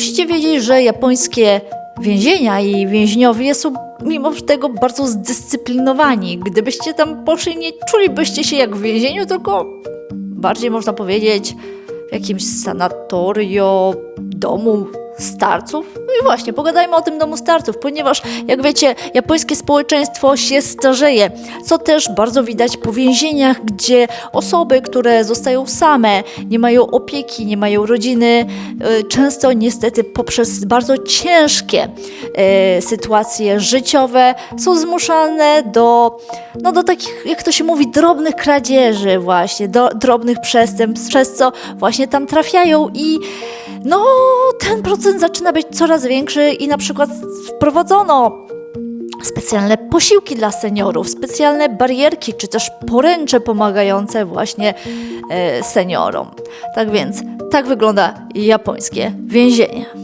Musicie wiedzieć, że japońskie więzienia i więźniowie są mimo tego bardzo zdyscyplinowani. Gdybyście tam poszli, nie czulibyście się jak w więzieniu, tylko bardziej można powiedzieć w jakimś sanatorio, domu starców. No i właśnie, pogadajmy o tym domu starców, ponieważ jak wiecie, japońskie społeczeństwo się starzeje, co też bardzo widać po więzieniach, gdzie osoby, które zostają same, nie mają opieki, nie mają rodziny, y, często niestety poprzez bardzo ciężkie y, sytuacje życiowe są zmuszane do, no do takich, jak to się mówi, drobnych kradzieży właśnie, do drobnych przestępstw, przez co właśnie tam trafiają i no ten procent zaczyna być coraz większy i na przykład wprowadzono specjalne posiłki dla seniorów, specjalne barierki czy też poręcze pomagające właśnie e, seniorom. Tak więc tak wygląda japońskie więzienie.